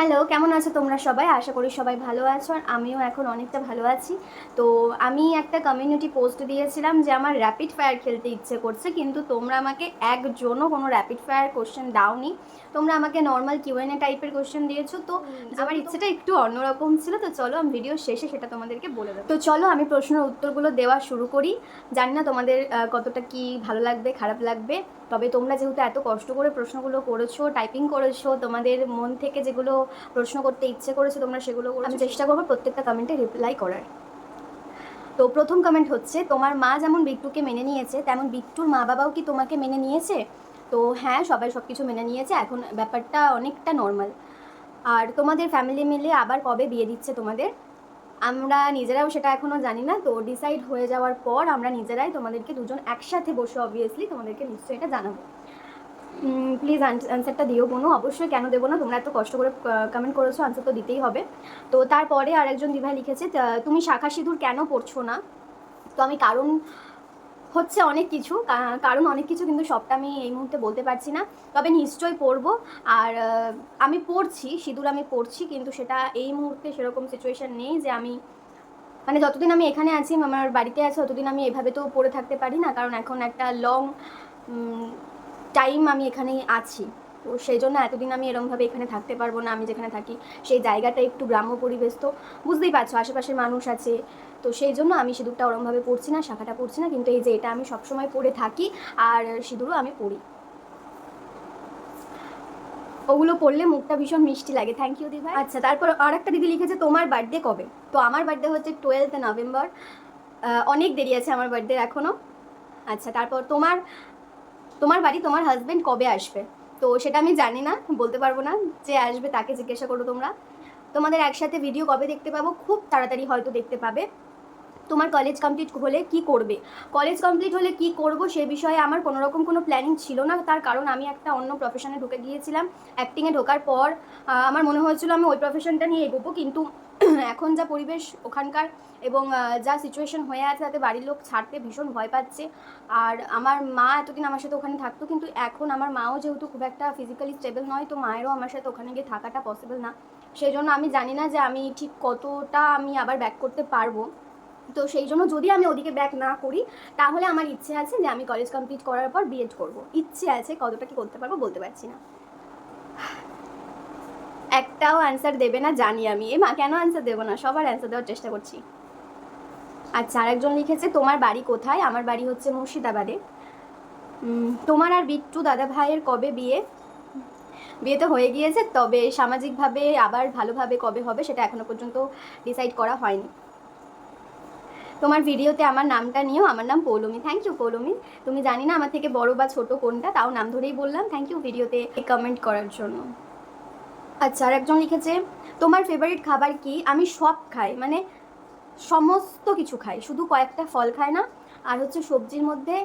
Hello কেমন আছো তোমরা সবাই? আশা করি সবাই ভালো আছো আর আমিও এখন অনেকটা ভালো আছি। তো আমি একটা কমিউনিটি পোস্ট দিয়েছিলাম যে আমার র্যাপিড ফায়ার খেলতে ইচ্ছে করছে কিন্তু তোমরা আমাকে একজনও কোনো র্যাপিড ফায়ার কোশ্চেন দাওনি। তোমরা আমাকে নর্মাল কিউএনএ টাইপের কোশ্চেন দিয়েছ তো আমার ইচ্ছেটা একটু অন্যরকম ছিল তো চলো আমি ভিডিও শেষে সেটা তোমাদেরকে বলে দেবো। তো চলো আমি প্রশ্নের উত্তরগুলো দেওয়া শুরু করি। জানি না তোমাদের কতটা কি ভালো লাগবে খারাপ লাগবে। তবে তোমরা যেহেতু এত কষ্ট করে প্রশ্নগুলো করেছ টাইপিং করেছ, তোমাদের মন থেকে যেগুলো প্রশ্ন করতে ইচ্ছে করেছ তোমরা সেগুলো আমি চেষ্টা করব প্রত্যেকটা কমেন্টে রিপ্লাই করার। তো প্রথম কমেন্ট হচ্ছে, তোমার মা যেমন বিট্টুকে মেনে নিয়েছে, তেমন বিট্টুর মা বাবাও কি তোমাকে মেনে নিয়েছে? তো হ্যাঁ সবাই সব কিছু মেনে নিয়েছে, এখন ব্যাপারটা অনেকটা নর্মাল আর তোমাদের ফ্যামিলি মিলে আবার কবে বিয়ে দিচ্ছে তোমাদের? আমরা নিজেরাও সেটা এখনও জানি না, তো ডিসাইড হয়ে যাওয়ার পর আমরা নিজেরাই তোমাদেরকে দুজন একসাথে বসে অবভিয়াসলি তোমাদেরকে নিশ্চয়ই এটা জানাব। প্লিজ অ্যান্সারটা দিও বোনো, অবশ্যই কেন দেবো না, তোমরা এত কষ্ট করে কমেন্ট করেছ অ্যান্সার তো দিতেই হবে। তো তারপরে আরেকজন দিভাই লিখেছে তুমি শাখা সিঁদুর কেন পড়ছো না? তো আমি কারণ হচ্ছে অনেক কিছু কারণ অনেক কিছু কিন্তু সবটা আমি এই মুহূর্তে বলতে পারছি না। তবে নিশ্চয়ই পড়ব। আর আমি পড়ছি, সিঁদুর আমি পড়ছি, কিন্তু সেটা এই মুহূর্তে সেরকম সিচুয়েশান নেই যে আমি মানে যতদিন আমি এখানে আছি, আমার বাড়িতে আছি ততদিন আমি এভাবে তো পড়ে থাকতে পারি না। কারণ এখন একটা লং টাইম আমি এখানে আছি। তো সেই জন্য এতদিন আমি এরমভাবে এখানে থাকতে পারব না। আমি যেখানে থাকি, সেই জায়গাটা একটু গ্রাম্য পরিবেশ তো। বুঝতেই পারছ, আশেপাশের মানুষ আছে। তো সেই জন্য আমি সিঁদুরটা ওরমভাবে পড়ছি না, শাখাটা পড়ছি না। কিন্তু এই যে এটা আমি সবসময় পরে থাকি আর সিঁদুরও আমি পড়ি ওগুলো পড়লে মুখটা ভীষণ মিষ্টি লাগে। থ্যাংক ইউ দিদি আচ্ছা তারপর আর একটা দিদি লিখেছে, তোমার বার্থডে কবে? তো আমার বার্থডে হচ্ছে টুয়েলথ নভেম্বর অনেক দেরি আছে আমার বার্থডে এখনও আচ্ছা তারপর তোমার তোমার বাড়ি, তোমার হাজব্যান্ড কবে আসবে? তো সেটা আমি জানি না, বলতে পারব না যে আসবে, তাকে জিজ্ঞাসা করো তোমরা। তোমাদের একসাথে ভিডিও কবে দেখতে পাবো? খুব তাড়াতাড়ি হয়তো দেখতে পাবে। তোমার কলেজ কমপ্লিট হলে কি করবে? কলেজ কমপ্লিট হলে কি করব সে বিষয়ে আমার কোনো রকম কোনো প্ল্যানিং ছিল না। তার কারণ আমি একটা অন্য প্রফেশনে ঢুকে গিয়েছিলাম। অ্যাক্টিংয়ে ঢোকার পর আমার মনে হয়েছিল আমি ওই প্রফেশনটা নিয়ে এগোবো। কিন্তু এখন যা পরিবেশ ওখানকার এবং যা সিচুয়েশন হয়ে আছে, তাতে বাড়ির লোক ছাড়তে ভীষণ ভয় পাচ্ছে। আর আমার মা এতদিন আমার সাথে ওখানে থাকতো, কিন্তু এখন আমার মাও যেহেতু খুব একটা ফিজিক্যালি স্টেবল নয়, তো মায়েরও আমার সাথে ওখানে গিয়ে থাকাটা পসিবল না। সেই জন্য আমি জানি না যে আমি ঠিক কতটা আমি আবার ব্যাক করতে পারব। তো সেই জন্য যদি আমি ওদিকে ব্যাক না করি, তাহলে আমার ইচ্ছে আছে যে আমি কলেজ কমপ্লিট করার পর বিএড করব। ইচ্ছে আছে, কতটা কি করতে পারব বলতে পারছি না। একটাও অ্যান্সার দেবে না জানি আমি। এ মা, কেন অ্যান্সার দেবো না? সবার অ্যান্সার দেওয়ার চেষ্টা করছি। আচ্ছা আরেকজন লিখেছে, তোমার বাড়ি কোথায়? আমার বাড়ি হচ্ছে মুর্শিদাবাদে। তোমার আর বিট্টু দাদা ভাইয়ের কবে বিয়ে? বিয়ে তো হয়ে গিয়েছে, তবে সামাজিকভাবে আবার ভালোভাবে কবে হবে সেটা এখনও পর্যন্ত ডিসাইড করা হয়নি। তোমার ভিডিওতে আমার নামটা নিও আমার নাম পৌলমি। Thank you Poulami. তুমি জানি না আমার থেকে বড় বা ছোট কোনটা, তাও নাম ধরেই বললাম। থ্যাংক ইউ ভিডিওতে কমেন্ট করার জন্য। আচ্ছা আর একজন লিখেছে, তোমার ফেভারিট খাবার কি? আমি সব খাই মানে সমস্ত কিছু খাই। শুধু কয়েকটা ফল খায় না, আর হচ্ছে সবজির মধ্যে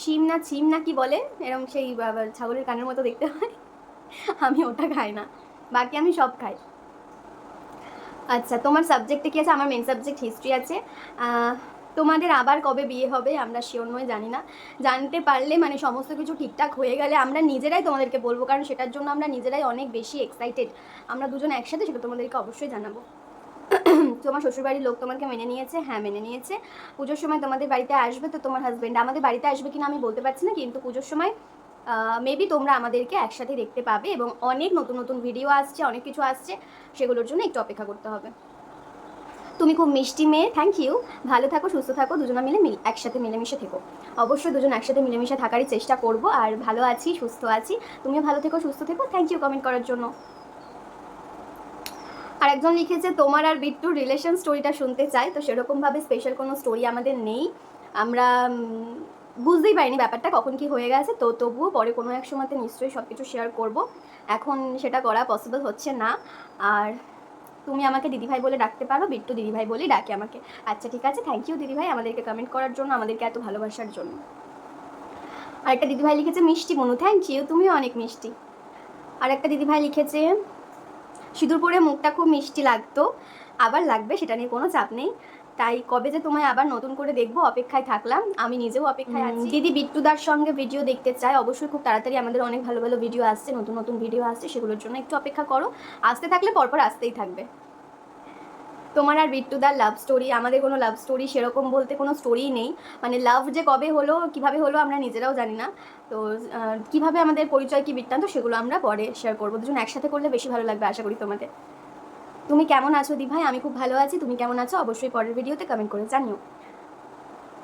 শিম না ছিম না কি বলে এরকম সেই ছাগলের কানের মতো দেখতে হয়। আমি ওটা খাই না, বাকি আমি সব খাই। আচ্ছা তোমার সাবজেক্টে কি আছে? আমার মেন সাবজেক্ট হিস্ট্রি আছে। তোমাদের আবার কবে বিয়ে হবে আমরা শিওর নয়, জানি না। জানতে পারলে মানে সমস্ত কিছু ঠিকঠাক হয়ে গেলে আমরা নিজেরাই তোমাদেরকে বলব, কারণ সেটার জন্য আমরা নিজেরাই অনেক বেশি এক্সাইটেড আমরা দুজন একসাথে সেটা তোমাদেরকে অবশ্যই জানাব। তোমার শ্বশুরবাড়ির লোক তোমাকে মেনে নিয়েছে? হ্যাঁ মেনে নিয়েছে। পুজোর সময় তোমাদের বাড়িতে আসবে তো তোমার হাজব্যান্ড আমাদের বাড়িতে আসবে কিনা আমি বলতে পারছি না, কিন্তু পুজোর সময় মেবি তোমরা আমাদেরকে একসাথে দেখতে পাবে এবং অনেক নতুন নতুন ভিডিও আসছে, অনেক কিছু আসছে, সেগুলোর জন্য একটু অপেক্ষা করতে হবে। তুমি খুব মিষ্টি মেয়ে থ্যাংক ইউ ভালো থাকো, সুস্থ থাকো, দুজনে মিলে মিল, একসাথে মিলেমিশে থেকো। অবশ্যই দুজন একসাথে মিলেমিশে থাকারই চেষ্টা করব, আর ভালো আছি, সুস্থ আছি। তুমিও ভালো থেকো, সুস্থ থেকো থ্যাংক ইউ কমেন্ট করার জন্য। আর একজন লিখেছে, তোমার আর বিট্টুর রিলেশন স্টোরিটা শুনতে চাই। তো সেরকমভাবে স্পেশাল কোনো স্টোরি আমাদের নেই। আমরা বুঝতেই পারিনি ব্যাপারটা, কখন কি হয়ে গেছে। তো তবুও পরে কোনো এক সময়তে নিশ্চয়ই সব কিছু শেয়ার করব। এখন সেটা করা পসিবল হচ্ছে না। আর তুমি আমাকে দিদিভাই বলে ডাকতে পারো, বিট্টু দিদিভাই বলেই ডাকে আমাকে। আচ্ছা ঠিক আছে। থ্যাংক ইউ দিদিভাই আমাদেরকে কমেন্ট করার জন্য, আমাদেরকে এত ভালোবাসার জন্য। আরেকটা দিদিভাই লিখেছে, মিষ্টি বনু থ্যাংক ইউ তুমিও অনেক মিষ্টি। আর একটা দিদিভাই লিখেছে, সিঁদুর পরে মুখটা খুব মিষ্টি লাগতো, আবার লাগবে, সেটা নিয়ে কোনো চাপ নেই। তাই কবে যে তোমায় আবার নতুন করে দেখব অপেক্ষায় থাকলাম। আমি নিজেও অপেক্ষায় আছি। দিদি বিট্টুদার সঙ্গে ভিডিও দেখতে চাই অবশ্যই খুব তাড়াতাড়ি আমাদের অনেক ভালো ভালো ভিডিও আসছে নতুন নতুন ভিডিও আসছে সেগুলোর জন্য একটু অপেক্ষা করো। আসতে থাকলে পরপর আসতেই থাকবে। তোমার আর বিট্টুদার লাভ স্টোরি আমাদের কোনো লাভ স্টোরি সেরকম বলতে কোনো স্টোরিই নেই। মানে লাভ যে কবে হলো কীভাবে হলো আমরা নিজেরাও জানি না। তো কীভাবে আমাদের পরিচয় কি বৃত্তান্ত সেগুলো আমরা পরে শেয়ার করব। দুজন একসাথে করলে বেশি ভালো লাগবে আশা করি তোমাদের। তুমি কেমন আছো দি ভাই? আমি খুব ভালো আছি। তুমি কেমন আছো? অবশ্যই পরের ভিডিওতে কমেন্ট করে জানিও।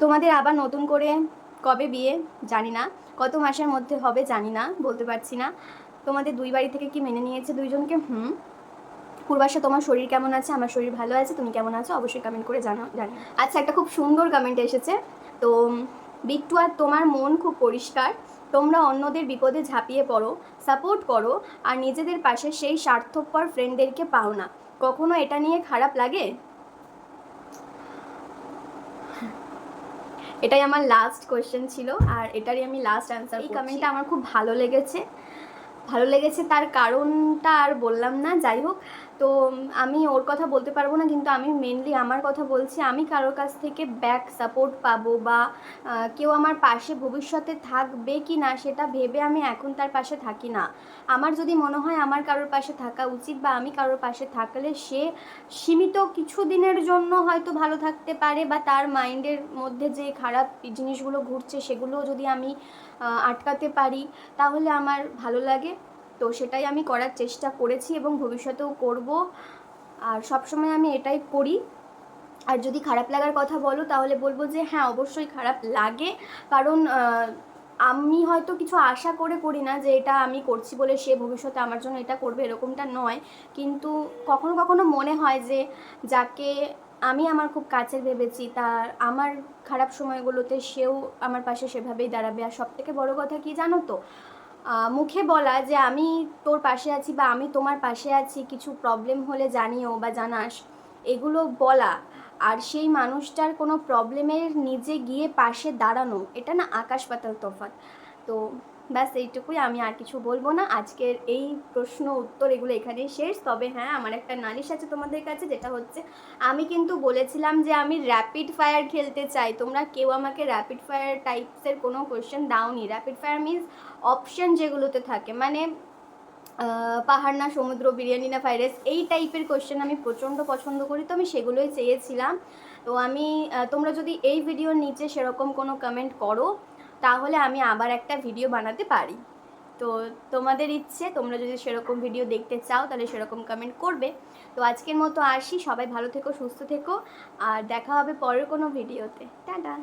তোমাদের আবার নতুন করে কবে বিয়ে? জানি না। কত মাসের মধ্যে হবে জানি না। বলতে পারছি না। তোমাদের দুই বাড়ি থেকে কি মেনে নিয়েছে দুইজনকে? হুম। পূর্বাশা, তোমার শরীর কেমন আছে? আমার শরীর ভালো আছে। তুমি কেমন আছো? অবশ্যই কমেন্ট করে জানাও। জানি আচ্ছা একটা খুব সুন্দর কমেন্ট এসেছে। তো বিট্টু আর তোমার মন খুব পরিষ্কার। তোমরা অন্যদের বিপদে ঝাঁপিয়ে পড়ো সাপোর্ট করো আর নিজেদের পাশে সেই স্বার্থপর ফ্রেন্ডদেরকে পাও না। কখনো এটা নিয়ে খারাপ লাগে? এটাই আমার লাস্ট কোয়েশ্চেন ছিল আর এটারই আমি লাস্ট অ্যান্সার এই কমেন্টটা আমার খুব ভালো লেগেছে। ভালো লেগেছে তার কারণটা আর বললাম না। যাই হোক তো আমি ওর কথা বলতে পারব না, কিন্তু আমি মেনলি আমার কথা বলছি, আমি কারোর কাছ থেকে ব্যাক সাপোর্ট পাবো বা কেউ আমার পাশে ভবিষ্যতে থাকবে কি না, সেটা ভেবে আমি এখন তার পাশে থাকি না। আমার যদি মনে হয় আমার কারোর পাশে থাকা উচিত বা আমি কারোর পাশে থাকলে সে সীমিত কিছু দিনের জন্য হয়তো ভালো থাকতে পারে বা তার মাইন্ডের মধ্যে যে খারাপ জিনিসগুলো ঘুরছে সেগুলো যদি আমি আটকাতে পারি, তাহলে আমার ভালো লাগে। তো সেটাই আমি করার চেষ্টা করেছি এবং ভবিষ্যতেও করব। আর সবসময় আমি এটাই করি। আর যদি খারাপ লাগার কথা বলো, তাহলে বলব যে হ্যাঁ অবশ্যই খারাপ লাগে। কারণ আমি হয়তো কিছু আশা করে করি না যে এটা আমি করছি বলে সে ভবিষ্যতে আমার জন্য এটা করবে, এরকমটা নয়। কিন্তু কখনো কখনো মনে হয় যে যাকে আমি আমার খুব কাছের ভেবেছি, তার আমার খারাপ সময়গুলোতে সেও আমার পাশে সেভাবেই দাঁড়াবে। আর সব থেকে বড়ো কথা কি জানো তো? মুখে বলা যে আমি তোর পাশে আছি বা আমি তোমার পাশে আছি, কিছু প্রবলেম হলে জানিও বা জানাস, এগুলো বলা। আর সেই মানুষটার কোনো প্রবলেমের নিজে গিয়ে পাশে দাঁড়ানো, এটা না আকাশ পাতাল তফাত তো ব্যাস, এইটুকুই। আমি আর কিছু বলব না। আজকের এই প্রশ্ন উত্তর এগুলো এখানেই শেষ। তবে হ্যাঁ আমার একটা নালিশ আছে তোমাদের কাছে, যেটা হচ্ছে, আমি কিন্তু বলেছিলাম যে আমি র্যাপিড ফায়ার খেলতে চাই। তোমরা কেউ আমাকে র্যাপিড ফায়ার টাইপসের কোনো কোয়েশ্চেন দাওনি। র্যাপিড ফায়ার মিন্স অপশন যেগুলোতে থাকে। মানে পাহাড় না, সমুদ্র, বিরিয়ানি না ফ্রাইড রাইস এই টাইপের কোয়েশ্চেন আমি প্রচণ্ড পছন্দ করি। তো আমি সেগুলোই চেয়েছিলাম। তো আমি তোমরা যদি এই ভিডিওর নিচে সেরকম কোনো কমেন্ট করো তাহলে আমি আবার একটা ভিডিও বানাতে পারি। তো তোমাদের ইচ্ছে, তোমরা যদি সেরকম ভিডিও দেখতে চাও, তাহলে সেরকম কমেন্ট করবে। তো আজকের মতো আসি, সবাই ভালো থেকো, সুস্থ থেকো, আর দেখা হবে পরের কোনো ভিডিওতে টাটা!